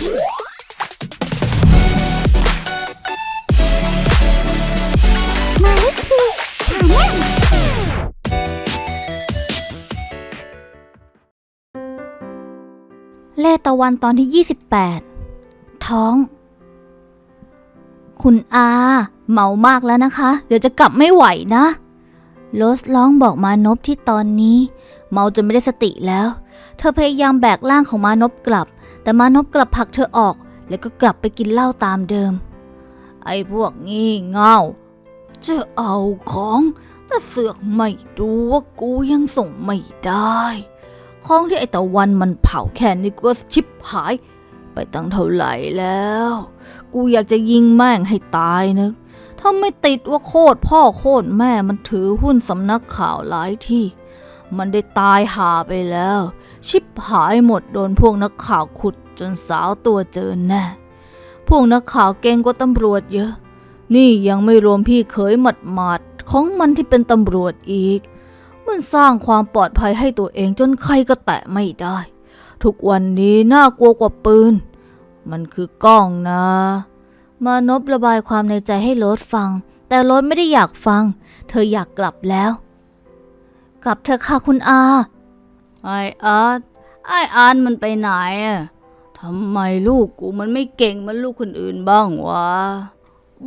มาลิคีชาแนลเล่ตะวันตอนที่ 28 ท้อง คุณอา เมามากแล้วนะคะ เดี๋ยวจะกลับไม่ไหวนะโรสร้องบอกมานพที่ตอนนี้ เมาจนไม่ได้สติแล้ว เธอพยายามแบกร่างของมานพกลับ แต่มานพกลับผลักเธอออก แล้วก็กลับไปกินเหล้าตามเดิม ไอ้พวกงี่เง่าจะเอาของแต่เสือกไม่ดูว่ากูยังส่งไม่ได้ ของที่ไอ้ตะวันมันเผาแค่นี้ก็ชิบหาย ไปตั้งเท่าไหร่แล้ว กูอยากจะยิงแม่งให้ตายนึกถ้าไม่ติดว่าโคตรพ่อโคตรแม่มันถือหุ้นสำนักข่าวหลายที่ มันได้ตายหาไปแล้ว ชิบหายหมดโดนพวกนักข่าวขุดจนสาวตัวเจอแน่ พวกนักข่าวเก่งกว่าตำรวจเยอะ นี่ยังไม่รวมพี่เขยหมัดหมาดของมันที่เป็นตำรวจอีก มันสร้างความปลอดภัยให้ตัวเองจนใครก็แตะไม่ได้ ทุกวันนี้น่ากลัวกว่าปืน มันคือกล้องนะ มานพระบายความในใจให้โรสฟัง แต่โรสไม่ได้อยากฟัง เธออยากกลับแล้ว กลับเธอะค่ะคุณอา ไออาร์ตไออาร์ตมันไปไหนอะทำไมลูกกูมันไม่เก่งเหมันลูกคนอื่นบ้างวะ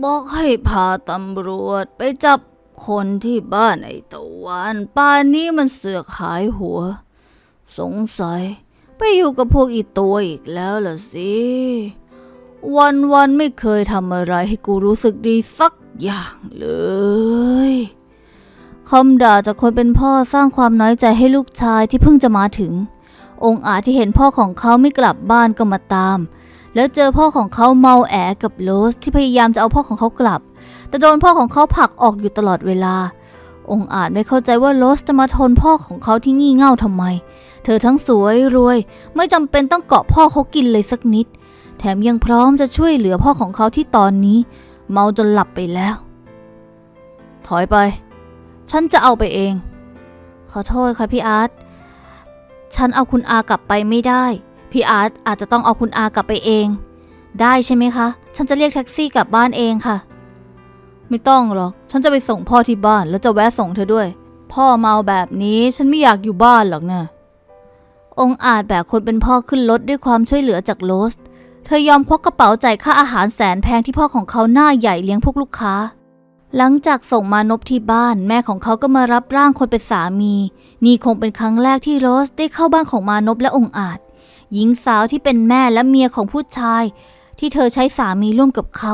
บอกให้พาตำรวจไปจับคนที่บ้านไอ้ตะวันป่านนี้มันเสือกหายหัว สงสัย ไปอยู่กับพวกอีตัวอีกแล้วล่ะสิ วันวันไม่เคยทำอะไรให้กูรู้สึกดีสักอย่างเลย คำด่าจากคนเป็นพ่อสร้างความน้อยใจให้ลูกชายที่เพิ่งจะมาถึง องค์อาจที่เห็นพ่อของเขาไม่กลับบ้านก็มาตาม แล้วเจอพ่อของเขาเมาแอกับโรสที่พยายามจะเอาพ่อของเขากลับ แต่โดนพ่อของเขาผลักออกอยู่ตลอดเวลา องค์อาจไม่เข้าใจว่าโรสจะมาทนพ่อของเขาที่งี่เง่าทำไม เธอทั้งสวยรวย ไม่จำเป็นต้องเกาะพ่อเขากินเลยสักนิด แถมยังพร้อมจะช่วยเหลือพ่อของเขาที่ตอนนี้ เมาจนหลับไปแล้ว ถอยไป ฉันจะเอาไปเอง ขอโทษค่ะพี่อาร์ต ฉันเอาคุณอากลับไปไม่ได้ พี่อาร์ตอาจจะต้องเอาคุณอากลับไปเอง ได้ใช่ไหมคะ ฉันจะเรียกแท็กซี่กลับบ้านเองค่ะ ไม่ต้องหรอก ฉันจะไปส่งพ่อที่บ้านแล้วจะแวะส่งเธอด้วย พ่อเมาแบบนี้ฉันไม่อยากอยู่บ้านหรอกนะ องอาจแบกคนเป็นพ่อขึ้นรถด้วยความช่วยเหลือจากโรส เธอยอมควักกระเป๋าจ่ายค่าอาหารแสนแพงที่พ่อของเขาหน้าใหญ่เลี้ยงพวกลูกค้า หลังจากส่งมานพที่บ้านแม่ของเขาก็มารับร่างคนเป็นสามี นี่คงเป็นครั้งแรกที่โรสได้เข้าบ้านของมานพและองอาจ หญิงสาวที่เป็นแม่และเมียของผู้ชาย ที่เธอใช้สามีร่วมกับเขา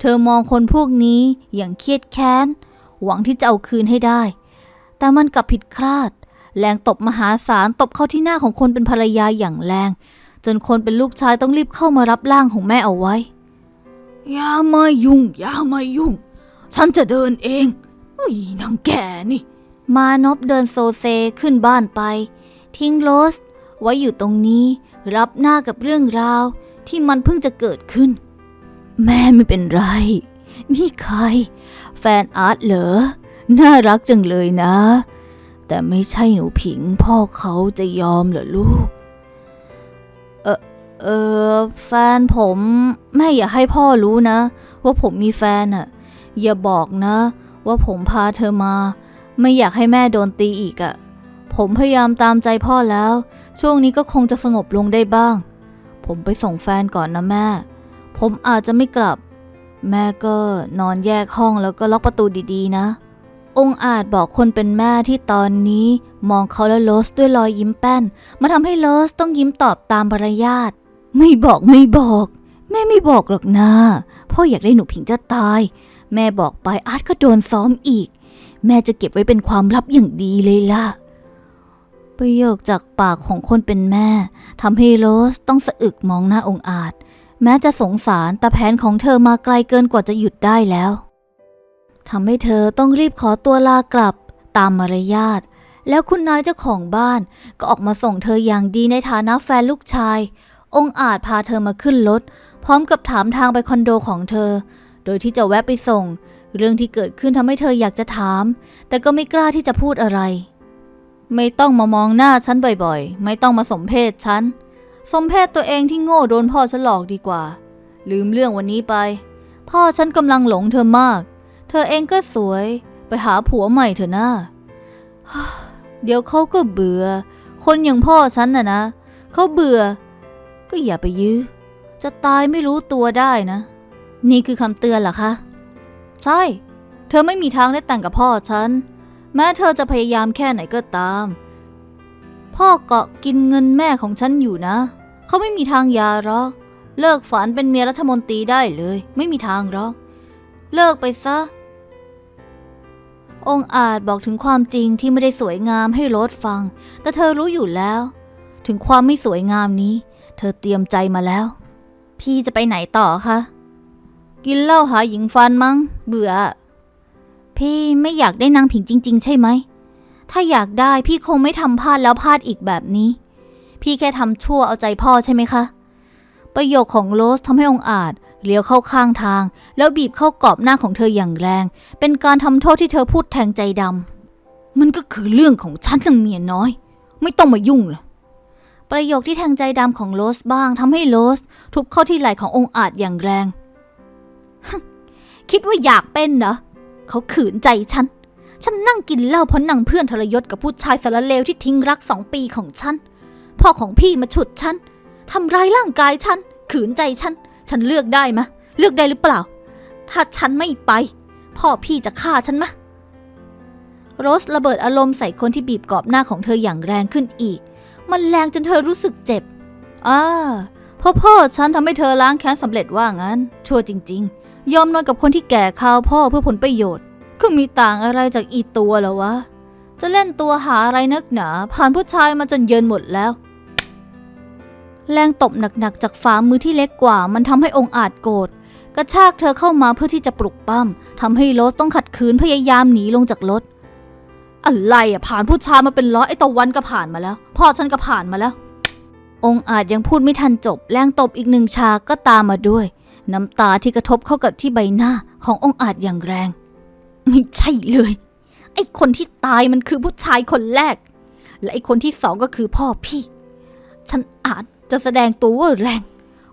เธอมองคนพวกนี้อย่างเครียดแค้น หวังที่จะเอาคืนให้ได้ แต่มันกลับผิดคลาด แรงตบมหาศาลตบเข้าที่หน้าของคนเป็นภรรยาอย่างแรง จนคนเป็นลูกชายต้องรีบเข้ามารับร่างของแม่เอาไว้อย่ามายุ่งอย่ามายุ่ง ฉันจะเดินเองอุ้ยนางแก่นี่ มานพเดินโซเซขึ้นบ้านไป ทิ้งโรสไว้อยู่ตรงนี้ รับหน้ากับเรื่องราวที่มันเพิ่งจะเกิดขึ้น แม่ไม่เป็นไร นี่ใคร แฟนอาร์ตเหรอ น่ารักจังเลยนะ แต่ไม่ใช่หนูผิงพ่อเขาจะยอมเหรอลูก เออเออแฟนผม แม่อย่าให้พ่อรู้นะ ว่าผมมีแฟนอะ อย่าบอกนะ ว่าผมพาเธอมา ไม่อยากให้แม่โดนตีอีกอะผมพยายามตามใจพ่อแล้ว ช่วงนี้ก็คงจะสงบลงได้บ้าง ผมไปส่งแฟนก่อนนะแม่ ผมอาจจะไม่กลับ แม่ก็นอนแยกห้องแล้วก็ล็อกประตูดีๆนะ องอาจบอกคนเป็นแม่ที่ตอนนี้ มองเขาและโรสด้วยรอยยิ้มแป้น มาทำให้โรสต้องยิ้มตอบตามมารยาทไม่บอกไม่บอกแม่ไม่บอกหรอกนะพ่ออยากได้หนูผิงจะตาย แม่บอกไปอาร์ตก็โดนซ้อมอีก แม่จะเก็บไว้เป็นความลับอย่างดีเลยล่ะ ประโยคจากปากของคนเป็นแม่ทำให้โรสต้องสะอึกมองหน้าองอาจ แม้จะสงสารแต่แผนของเธอมาไกลเกินกว่าจะหยุดได้แล้วทำให้เธอต้องรีบขอตัวลากลับตามมารยาทแล้วคุณนายเจ้าของบ้านก็ออกมาส่งเธออย่างดีในฐานะแฟนลูกชาย องอาจพาเธอมาขึ้นรถพร้อมกับถามทางไปคอนโดของเธอ โดยที่จะแวะไปส่ง เรื่องที่เกิดขึ้นทำให้เธออยากจะถาม แต่ก็ไม่กล้าที่จะพูดอะไร ไม่ต้องมามองหน้าฉันบ่อยๆ ไม่ต้องมาสมเพศฉัน สมเพศตัวเองที่โง่โดนพ่อฉันหลอกดีกว่า ลืมเรื่องวันนี้ไป พ่อฉันกำลังหลงเธอมาก เธอเองก็สวย ไปหาผัวใหม่เถอะนะเดี๋ยวเขาก็เบื่อ คนอย่างพ่อฉันน่ะนะ เขาเบื่อ ก็อย่าไปยื้อ จะตายไม่รู้ตัวได้นะ นี่คือคำเตือนเหรอคะ ใช่ เธอไม่มีทางได้แต่งกับพ่อฉัน แม้เธอจะพยายามแค่ไหนก็ตาม พ่อเกาะกินเงินแม่ของฉันอยู่นะ เขาไม่มีทางยาหรอก เลิกฝันเป็นเมียรัฐมนตรีได้เลย ไม่มีทางหรอก เลิกไปซะ องอาจบอกถึงความจริงที่ไม่ได้สวยงามให้โรสฟัง แต่เธอรู้อยู่แล้ว ถึงความไม่สวยงามนี้ เธอเตรียมใจมาแล้ว พี่จะไปไหนต่อคะ กินเหล้าหาหญิงฟันมั้ง เบื่อ พี่ไม่อยากได้นางผิงจริง ๆ ใช่ไหม ถ้าอยากได้พี่คงไม่ทำพลาดแล้วพลาดอีกแบบนี้ พี่แค่ทำชั่วเอาใจพ่อใช่ไหมคะ ประโยคของโรสทำให้องอาจเลี้ยวเข้าข้างทาง แล้วบีบเข้ากรอบหน้าของเธออย่างแรง เป็นการทำโทษที่เธอพูดแทงใจดำมันก็คือเรื่องของฉันทั้งเมียน้อย ไม่ต้องมายุ่งเลยประโยคที่แทงใจดำของโรสบ้างทำให้โรสทุบเข้าที่ไหล่ขององอาจอย่างแรง คิดว่าอยากเป็นเหรอเขาขืนใจฉัน ฉันนั่งกินเหล้าเพราะนั่งเพื่อนทรยศกับผู้ชายสารเลวที่ทิ้งรักสองปีของฉัน พ่อของพี่มาฉุดฉันทำร้ายร่างกายฉัน ขืนใจฉัน ฉันเลือกได้มะ เลือกได้หรือเปล่า ถ้าฉันไม่ไป พ่อพี่จะฆ่าฉันมะ โรสระเบิดอารมณ์ใส่คนที่บีบกรอบหน้าของเธออย่างแรงขึ้นอีก มันแรงจนเธอรู้สึกเจ็บอ่าพ่อพ่อฉันทำให้เธอล้างแค้นสำเร็จว่างั้น ชั่วจริง ๆ ยอมนอนกับคนที่แก่ข่าวพ่อเพื่อผลประโยชน์ ก็มีต่างอะไรจากอีตัวเหรอวะ จะเล่นตัวหาอะไรนักหนา ผ่านผู้ชายมาจนเยินหมดแล้ว แรงตบหนักๆจากฝ่ามือที่เล็กกว่า มันทำให้องค์อาจโกรธกระชากเธอเข้ามาเพื่อที่จะปลุกปั้มทำให้โรสต้องขัดขืนพยายามหนีลงจากรถอะไรอะผ่านผู้ชายมาเป็นร้อยไอตะวันก็ผ่านมาแล้วพ่อฉันก็ผ่านมาแล้ว องค์อาจยังพูดไม่ทันจบ แรงตบอีกหนึ่งชาก็ตามมาด้วย น้ำตาที่กระทบเข้ากับที่ใบหน้าขององค์อาจอย่างแรง ไม่ใช่เลย ไอ้คนที่ตายมันคือผู้ชายคนแรก และไอ้คนที่สองก็คือพ่อพี่ ฉันอาจจะแสดงตัวว่าแรง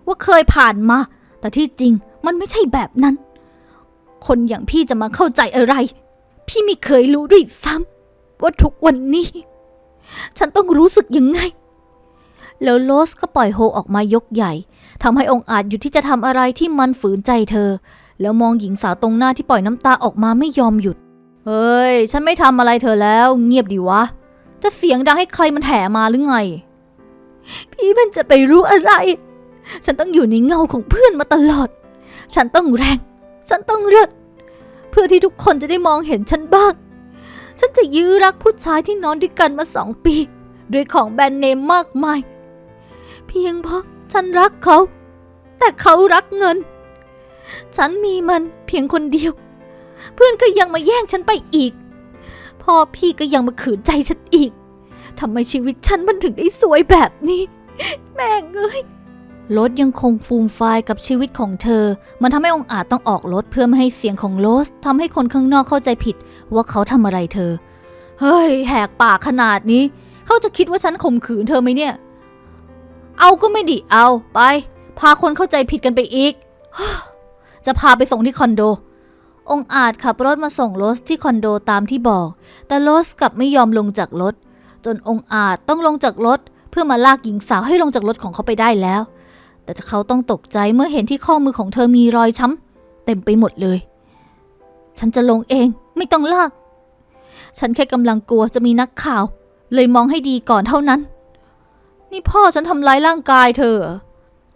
ว่าเคยผ่านมา แต่ที่จริงมันไม่ใช่แบบนั้น คนอย่างพี่จะมาเข้าใจอะไร พี่ไม่เคยรู้ด้วยซ้ำว่าทุกวันนี้ ฉันต้องรู้สึกยังไง แล้วโลสก็ปล่อยโฮออกมายกใหญ่ทำให้องค์อาจหยุดที่จะทำอะไรที่มันฝืนใจเธอ แล้วมองหญิงสาวตรงหน้าที่ปล่อยน้ำตาออกมาไม่ยอมหยุด เฮ้ย ฉันไม่ทำอะไรเธอแล้ว เงียบดีวะ จะเสียงดังให้ใครมันแห่มาหรือไง พี่มันจะไปรู้อะไร ฉันต้องอยู่ในเงาของเพื่อนมาตลอด ฉันต้องแรง ฉันต้องเลิศเพื่อที่ทุกคนจะได้มองเห็นฉันบ้าง ฉันจะยื้อรักผู้ชายที่นอนด้วยกันมาสองปี ด้วยของแบรนด์เนมมากมาย เพียงเพราะฉันรักเขา แต่เขารักเงิน ฉันมีมันเพียงคนเดียว เพื่อนก็ยังมาแย่งฉันไปอีก พ่อพี่ก็ยังมาขืนใจฉันอีกทำไมชีวิตฉันมันถึงได้สวยแบบนี้ แม่งเอ้ยรถยังคงฟูมฟายกับชีวิตของเธอ มันทำให้องอาจต้องออกรถเพื่อไม่ให้เสียงของโรสทำให้คนข้างนอกเข้าใจผิด ว่าเขาทำอะไรเธอ เฮ้ย แหกปากขนาดนี้ เขาจะคิดว่าฉันข่มขืนเธอไหมเนี่ย เอาก็ไม่ดิเอาไป พาคนเข้าใจผิดกันไปอีก จะพาไปส่งที่คอนโด องอาจขับรถมาส่งโรสที่คอนโดตามที่บอก แต่โรสกลับไม่ยอมลงจากรถ จนองอาจต้องลงจากรถ เพื่อมาลากหญิงสาวให้ลงจากรถของเขาไปได้แล้ว แต่เขาต้องตกใจเมื่อเห็นที่ข้อมือของเธอมีรอยช้ำเต็มไปหมดเลย ฉันจะลงเองไม่ต้องลาก ฉันแค่กำลังกลัวจะมีนักข่าว เลยมองให้ดีก่อนเท่านั้น นี่พ่อฉันทำร้ายร่างกายเธอ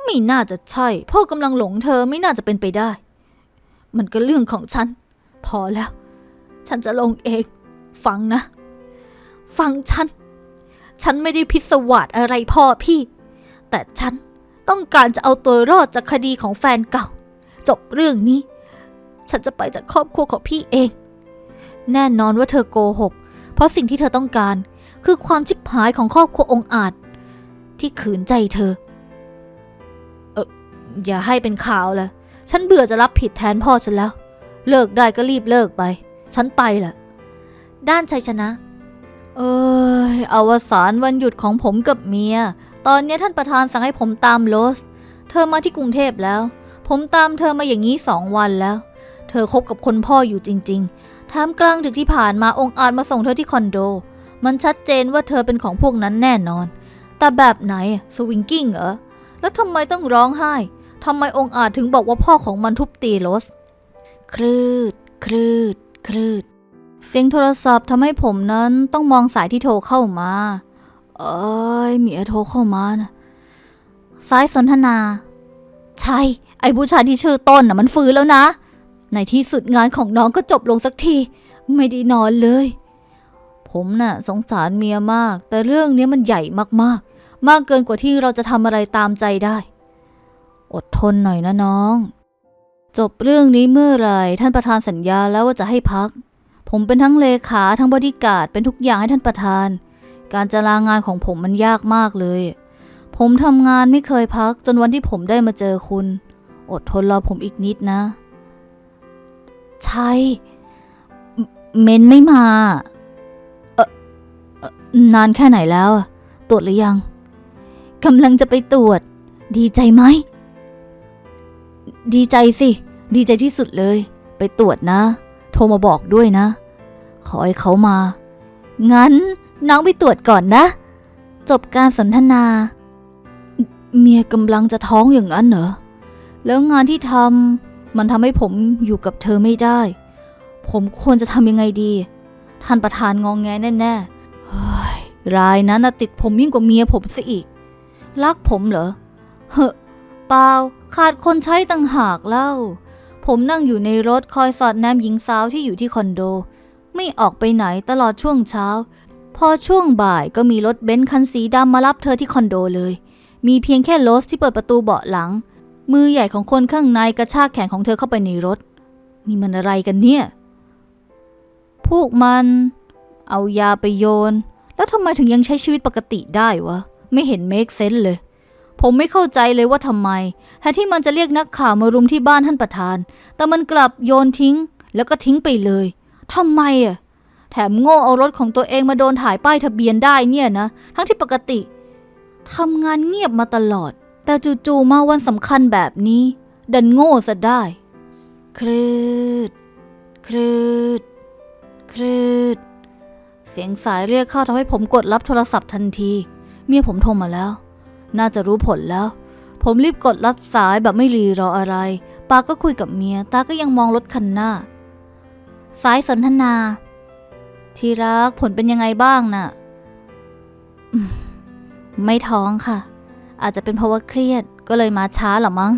ไม่น่าจะใช่ พ่อกำลังหลงเธอไม่น่าจะเป็นไปได้ มันก็เรื่องของฉัน พอแล้ว ฉันจะลงเอง ฟังนะ ฟังฉัน ฉันไม่ได้พิศวาสอะไรพ่อพี่ แต่ฉันต้องการจะเอาตัวรอดจากคดีของแฟนเก่า จบเรื่องนี้ ฉันจะไปจากครอบครัวของพี่เอง แน่นอนว่าเธอโกหก เพราะสิ่งที่เธอต้องการคือความชิบหายของครอบครัวองอาจ ที่ขืนใจเธอ เอออย่าให้เป็นข่าวละฉันเบื่อจะรับผิดแทนพ่อฉันแล้ว เลิกได้ก็รีบเลิกไป ฉันไปละด้านชัยชนะ เอ้ยอวสานวันหยุดของผมกับเมีย ตอนนี้ท่านประธานสั่งให้ผมตามโรสเธอมาที่กรุงเทพแล้ว ผมตามเธอมาอย่างนี้สองวันแล้ว เธอคบกับคนพ่ออยู่จริงๆท่ามกลางดึกที่ผ่านมาองค์อาจมาส่งเธอที่คอนโด มันชัดเจนว่าเธอเป็นของพวกนั้นแน่นอน แต่แบบไหนสวิงกิ้งเหรอ แล้วทำไมต้องร้องไห้ทำไมองค์อาจถึงบอกว่าพ่อของมันทุบตีโรสคลืด คลืด คลืด เสียงโทรศัพท์ทำให้ผมนั้นต้องมองสายที่โทรเข้ามา เอ้ยเมียโทรเข้ามานะสายสนทนา ใช่ ไอ้ผู้ชายที่ชื่อต้นน่ะมันฟื้นแล้วนะ ในที่สุดงานของน้องก็จบลงสักที ไม่ได้นอนเลย ผมน่ะ สงสารเมียมาก แต่เรื่องนี้มันใหญ่มากๆ มากเกินกว่าที่เราจะทำอะไรตามใจได้ อดทนหน่อยนะน้อง จบเรื่องนี้เมื่อไรท่านประธานสัญญาแล้วว่าจะให้พัก ผมเป็นทั้งเลขาทั้งบริการเป็นทุกอย่างให้ท่านประธาน การจะลางานของผมมันยากมากเลย ผมทำงานไม่เคยพักจนวันที่ผมได้มาเจอคุณ อดทนรอผมอีกนิดนะ ใช่เมนไม่มา นานแค่ไหนแล้ว ตรวจหรือยังกำลังจะไปตรวจ ดีใจไหม ดีใจสิ ดีใจที่สุดเลย ไปตรวจนะ โทรมาบอกด้วยนะ ขอให้เขามา งั้นน้องไปตรวจก่อนนะ จบการสนทนา เมียกำลังจะท้องอย่างนั้นเหรอ แล้วงานที่ทำมันทำให้ผมอยู่กับเธอไม่ได้ ผมควรจะทำยังไงดี ท่านประธานงองแงแน่ๆ รายนั้นติดผมยิ่งกว่าเมียผมซะอีก รักผมเหรอ เฮ้อเปล่า ขาดคนใช้ต่างหากเล่า ผมนั่งอยู่ในรถคอยสอดแนมหญิงสาวที่อยู่ที่คอนโด ไม่ออกไปไหนตลอดช่วงเช้า พอช่วงบ่ายก็มีรถเบนซ์คันสีดำมารับเธอที่คอนโดเลย มีเพียงแค่โรสที่เปิดประตูเบาะหลัง มือใหญ่ของคนข้างในกระชากแขนของเธอเข้าไปในรถ นี่มันอะไรกันเนี่ย พวกมัน เอายาไปโยน แล้วทำไมถึงยังใช้ชีวิตปกติได้วะ ไม่เห็นเมคเซนเลย ผมไม่เข้าใจเลยว่าทำไมแทนที่มันจะเรียกนักข่าวมารุมที่บ้านท่านประธาน แต่มันกลับโยนทิ้ง แล้วก็ทิ้งไปเลยทำไมอะแถมโง่เอารถของตัวเองมาโดนถ่ายป้ายทะเบียนได้เนี่ยนะ ทั้งที่ปกติทำงานเงียบมาตลอด แต่จู่ๆมาวันสำคัญแบบนี้ ดันโง่ซะได้ ครืด ครืดครืด เสียงสายเรียกเข้าทำให้ผมกดรับโทรศัพท์ทันที เมียผมโทรมาแล้ว น่าจะรู้ผลแล้ว ผมรีบกดรับสายแบบไม่รีรออะไร ปาก็คุยกับเมีย ตาก็ยังมองรถคันหน้า สายสนทนา ที่รักผลเป็นยังไงบ้างน่ะไม่ท้องค่ะ อาจจะเป็นเพราะว่าเครียดก็เลยมาช้าหรอมั้ง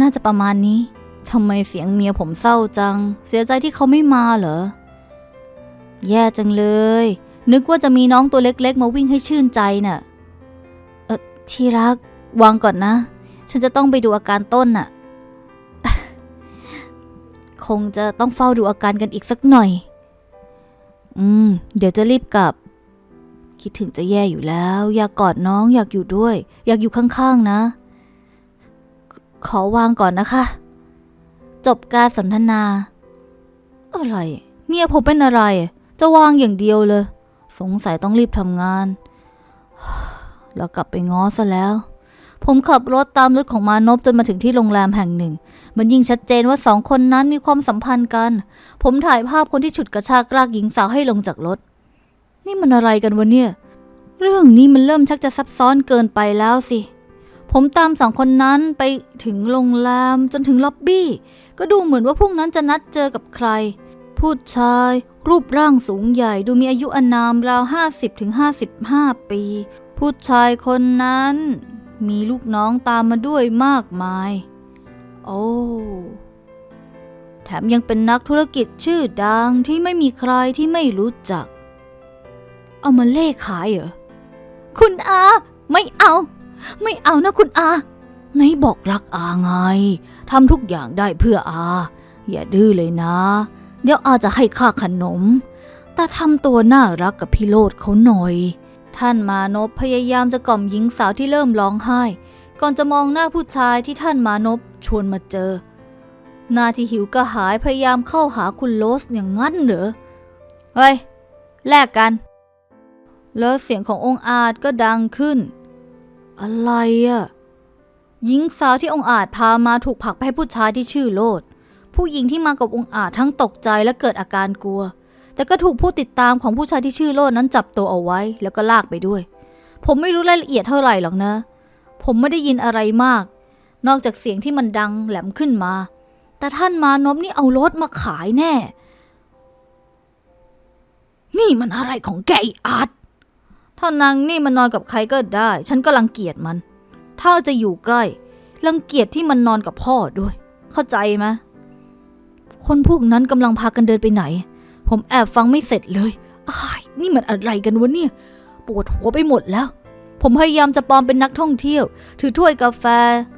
น่าจะประมาณนี้ทำไมเสียงเมียผมเศร้าจัง เสียใจที่เขาไม่มาเหรอ แย่จังเลย นึกว่าจะมีน้องตัวเล็กๆ มาวิ่งให้ชื่นใจน่ะ เออที่รัก วางก่อนนะ ฉันจะต้องไปดูอาการต้นน่ะ คงจะต้องเฝ้าดูอาการกันอีกสักหน่อย อืม เดี๋ยวจะรีบกลับ คิดถึงจะแย่อยู่แล้ว อยากกอดน้องอยากอยู่ด้วย อยากอยู่ข้างๆนะ ขอวางก่อนนะคะ จบการสนทนา อะไรเมียผมเป็นอะไร จะวางอย่างเดียวเลย สงสัยต้องรีบทำงาน แล้วกลับไปง้อซะแล้ว ผมขับรถตามรถของมานพจนมาถึงที่โรงแรมแห่งหนึ่ง มันยิ่งชัดเจนว่าสองคนนั้นมีความสัมพันธ์กัน ผมถ่ายภาพคนที่ฉุดกระชากลากหญิงสาวให้ลงจากรถ นี่มันอะไรกันวะเนี่ย เรื่องนี้มันเริ่มชักจะซับซ้อนเกินไปแล้วสิผมตามสองคนนั้นไปถึงโรงแรมจนถึงล็อบบี้ ก็ดูเหมือนว่าพวกนั้นจะนัดเจอกับใคร ผู้ชายรูปร่างสูงใหญ่ดูมีอายุอนามราวห้าสิบถึงห้าสิบห้าปี ผู้ชายคนนั้น มีลูกน้องตามมาด้วยมากมาย โอ้แถมยังเป็นนักธุรกิจชื่อดังที่ไม่มีใครที่ไม่รู้จัก เอามาเล่ขายเหรอ คุณอา ไม่เอา ไม่เอานะคุณอาไหนบอกรักอาไงทำทุกอย่างได้เพื่ออา อย่าดื้อเลยนะ เดี๋ยวอาจจะให้ค่าขนม แต่ทำตัวน่ารักกับพี่โลดเขาหน่อย ท่านมานพพยายามจะกล่อมหญิงสาวที่เริ่มร้องไห้ ก่อนจะมองหน้าผู้ชายที่ท่านมานพชวนมาเจอ หน้าที่หิวกระหายพยายามเข้าหาคุณโลสอย่างงั้นเหรอ เฮ้ย แลกกัน แล้วเสียงขององค์อาจก็ดังขึ้น อะไรอะหญิงสาวที่องค์อาจพามาถูกผลักไปให้ผู้ชายที่ชื่อโลด ผู้หญิงที่มากับองค์อาจทั้งตกใจและเกิดอาการกลัว แต่ก็ถูกผู้ติดตามของผู้ชายที่ชื่อโลดนั้นจับตัวเอาไว้แล้วก็ลากไปด้วย ผมไม่รู้รายละเอียดเท่าไหร่หรอกนะ ผมไม่ได้ยินอะไรมาก นอกจากเสียงที่มันดังแหลมขึ้นมา แต่ท่านมานพนี่เอารถมาขายแน่ นี่มันอะไรของแกอีอาร์ตถ้านางนี่มันนอนกับใครก็ได้ ฉันก็รังเกียจมัน ถ้าจะอยู่ใกล้ รังเกียจที่มันนอนกับพ่อด้วย เข้าใจไหม คนพวกนั้นกำลังพากันเดินไปไหน ผมแอบฟังไม่เสร็จเลยอ้ายนี่มันอะไรกันวะเนี่ย ปวดหัวไปหมดแล้ว ผมพยายามจะปลอมเป็นนักท่องเที่ยว ถือถ้วยกาแฟ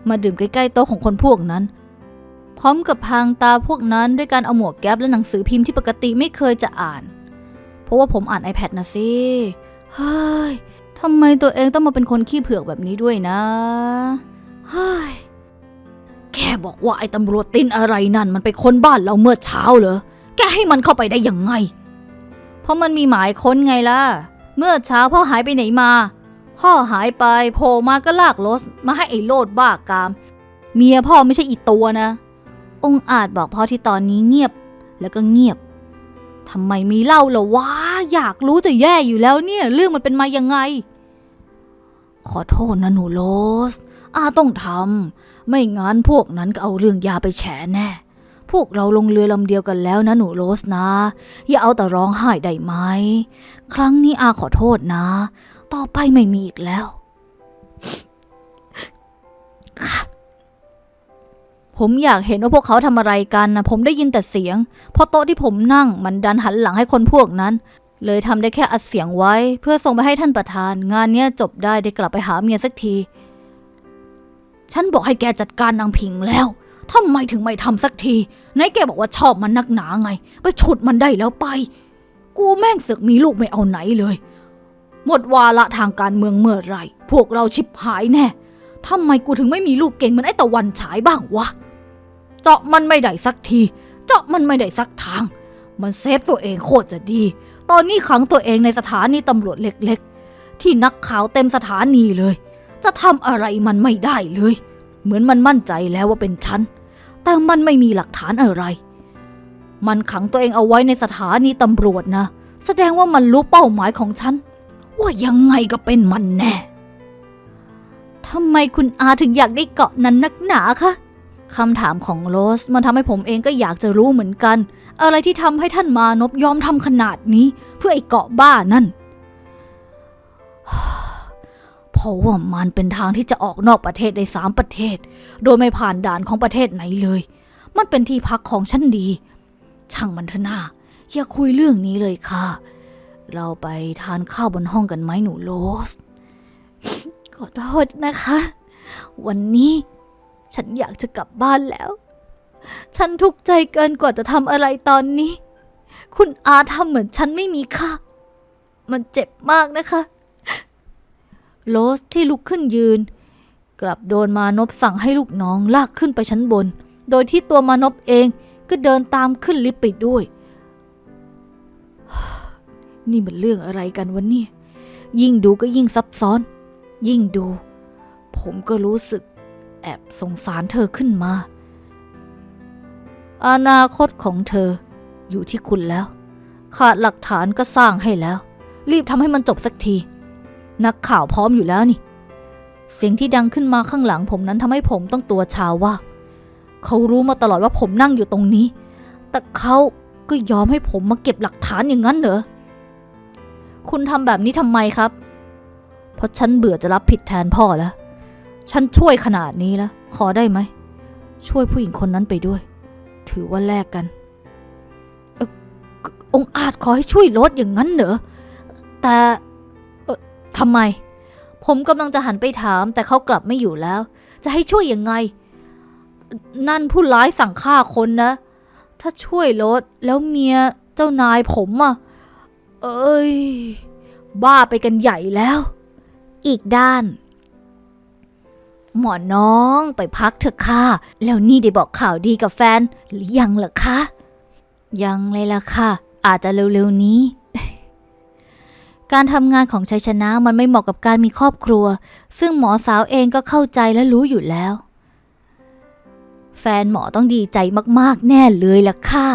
มาดื่มใกล้ๆโต๊ะของคนพวกนั้น พร้อมกับพางตาพวกนั้นด้วยการเอาหมวกแก๊ปและหนังสือพิมพ์ที่ปกติไม่เคยจะอ่าน เพราะว่าผมอ่าน iPad นะสิ เฮ้ยทำไมตัวเองต้องมาเป็นคนขี้เผือกแบบนี้ด้วยนะ เฮ้ย บอกว่าไอ้ตำรวจตินอะไรนั่นมันไปค้นบ้านเราเมื่อเช้าเหรอ แกให้มันเข้าไปได้ยังไง เพราะมันมีหมายค้นไงล่ะ เมื่อเช้าพ่อหายไปไหนมา พ่อหายไปโผล่มาก็ลากรถมาให้ไอ้โลดบ้ากาม เมียพ่อไม่ใช่อีตัวนะ องอาจบอกพ่อที่ตอนนี้เงียบแล้วก็เงียบทำไมมีเล่าเหรอวะอยากรู้จะแย่อยู่แล้วเนี่ย เรื่องมันเป็นมายังไง ขอโทษนะหนูโรสอาต้องทำ ไม่งั้นพวกนั้นก็เอาเรื่องยาไปแฉแน่ พวกเราลงเรือลำเดียวกันแล้วนะหนูโรสนะ อย่าเอาแต่ร้องไห้ได้ไหม ครั้งนี้อาขอโทษนะ ต่อไปไม่มีอีกแล้ว ผมอยากเห็นว่าพวกเขาทำอะไรกันนะผมได้ยินแต่เสียงเพราะโต๊ะที่ผมนั่งมันดันหันหลังให้คนพวกนั้นเลยทำได้แค่อัดเสียงไว้ เพื่อส่งไปให้ท่านประธาน งานเนี้ยจบได้ได้กลับไปหาเมียสักที ฉันบอกให้แกจัดการนางพิงแล้วทำไมถึงไม่ทำสักทีไหนแกบอกว่าชอบมันนักหนาไง ไปฉุดมันได้แล้วไป กูแม่งเสกมีลูกไม่เอาไหนเลย หมดวาระทางการเมืองเมื่อไร พวกเราชิบหายแน่ทำไมกูถึงไม่มีลูกเก่งเหมือนไอ้ตะวันฉายบ้างวะ เจาะมันไม่ได้สักที เจาะมันไม่ได้สักทาง มันเซฟตัวเองโคตรจะดี ตอนนี้ขังตัวเองในสถานีตำรวจเล็ก ๆ ที่นักข่าวเต็มสถานีเลย จะทำอะไรมันไม่ได้เลย เหมือนมันมั่นใจแล้วว่าเป็นฉัน แต่มันไม่มีหลักฐานอะไร มันขังตัวเองเอาไว้ในสถานีตำรวจนะ แสดงว่ามันรู้เป้าหมายของฉัน ว่ายังไงก็เป็นมันแน่ทำไมคุณอาถึงอยากได้เกาะนั้นนักหนาคะคำถามของโรสมันทำให้ผมเองก็อยากจะรู้เหมือนกัน อะไรที่ทำให้ท่านมานพยอมทำขนาดนี้ เพื่อไอ้เกาะบ้านั่น ราะว่ามันเป็นทางที่จะออกนอกประเทศได้สามประเทศ โดยไม่ผ่านด่านของประเทศไหนเลย มันเป็นที่พักของฉันดี ช่างมันเถอะนาอย่าคุยเรื่องนี้เลยค่ะ เราไปทานข้าวบนห้องกันไหมหนูโรสขอโทษนะคะ วันนี้ฉันอยากจะกลับบ้านแล้ว ฉันทุกข์ใจเกินกว่าจะทำอะไรตอนนี้ คุณอาทำเหมือนฉันไม่มีค่า มันเจ็บมากนะคะ โรสที่ลุกขึ้นยืน กลับโดนมานพสั่งให้ลูกน้องลากขึ้นไปชั้นบน โดยที่ตัวมานพเองก็เดินตามขึ้นลิฟต์ไปด้วย นี่มันเรื่องอะไรกันวะเนี่ย ยิ่งดูก็ยิ่งซับซ้อน ยิ่งดู ผมก็รู้สึกแอบสงสารเธอขึ้นมา อนาคตของเธออยู่ที่คุณแล้ว ขาดหลักฐานก็สร้างให้แล้ว รีบทำให้มันจบสักที นักข่าวพร้อมอยู่แล้วนี่ เสียงที่ดังขึ้นมาข้างหลังผมนั้นทำให้ผมต้องตัวชาว่า เขารู้มาตลอดว่าผมนั่งอยู่ตรงนี้ แต่เขาก็ยอมให้ผมมาเก็บหลักฐานอย่างนั้นเหรอ คุณทำแบบนี้ทำไมครับ เพราะฉันเบื่อจะรับผิดแทนพ่อแล้ว ฉันช่วยขนาดนี้แล้ว ขอได้ไหม ช่วยผู้หญิงคนนั้นไปด้วย ถือว่าแลกกันอองอาจขอให้ช่วยลดอย่างนั้นเหรอ แต่ ทำไม ผมกำลังจะหันไปถาม แต่เขากลับไม่อยู่แล้ว จะให้ช่วยยังไง นั่นผู้ร้ายสั่งฆ่าคนนะ ถ้าช่วยลดแล้วเมียเจ้านายผมอะเอ้ย บ้าไปกันใหญ่แล้ว อีกด้าน หมอน้องไปพักเถอะค่ะ แล้วนี่ได้บอกข่าวดีกับแฟน หรือยังเหรอคะ ยังเลยล่ะค่ะ อาจจะเร็วๆนี้ การทำงานของชัยชนะมันไม่เหมาะกับการมีครอบครัว ซึ่งหมอสาวเองก็เข้าใจและรู้อยู่แล้ว แฟนหมอต้องดีใจมากๆ แน่เลยล่ะค่ะ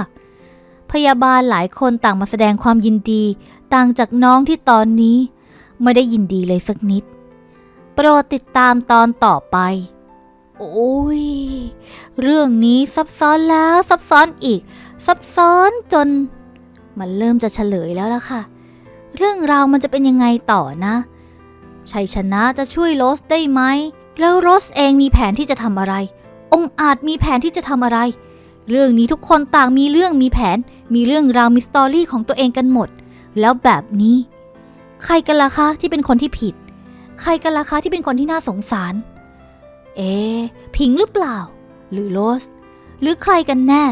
พยาบาลหลายคนต่างมาแสดงความยินดี ต่างจากน้องที่ตอนนี้ ไม่ได้ยินดีเลยสักนิด โปรดติดตามตอนต่อไป โอ้ย เรื่องนี้ซับซ้อนแล้วซับซ้อนอีก ซับซ้อนจน มันเริ่มจะเฉลยแล้วล่ะค่ะ เรื่องราวมันจะเป็นยังไงต่อนะ ชัยชนะจะช่วยโรสได้ไหม แล้วโรสเองมีแผนที่จะทำอะไร องอาจมีแผนที่จะทำอะไร เรื่องนี้ทุกคนต่างมีเรื่องมีแผน มีเรื่องราวมีสตอรี่ของตัวเองกันหมด แล้วแบบนี้ ใครกันล่ะคะที่เป็นคนที่ผิด ใครกันล่ะคะที่เป็นคนที่น่าสงสาร เอ๊ะพิงหรือเปล่า หรือโรสหรือใครกันแน่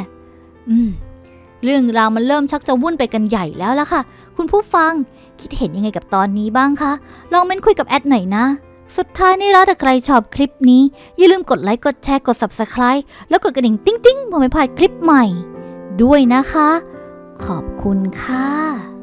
อืม เรื่องราวมันเริ่มชักจะวุ่นไปกันใหญ่แล้วล่ะค่ะ คุณผู้ฟังคิดเห็นยังไงกับตอนนี้บ้างคะ ลองเม้นคุยกับแอดหน่อยนะ สุดท้ายนี่แล้วถ้าใครชอบคลิปนี้ อย่าลืมกดไลค์ กดแชร์ กด Subscribe แล้วกดกระดิ่งติ๊งติ๊งๆเพื่อไม่พลาดคลิปใหม่ ด้วยนะคะ ขอบคุณค่ะ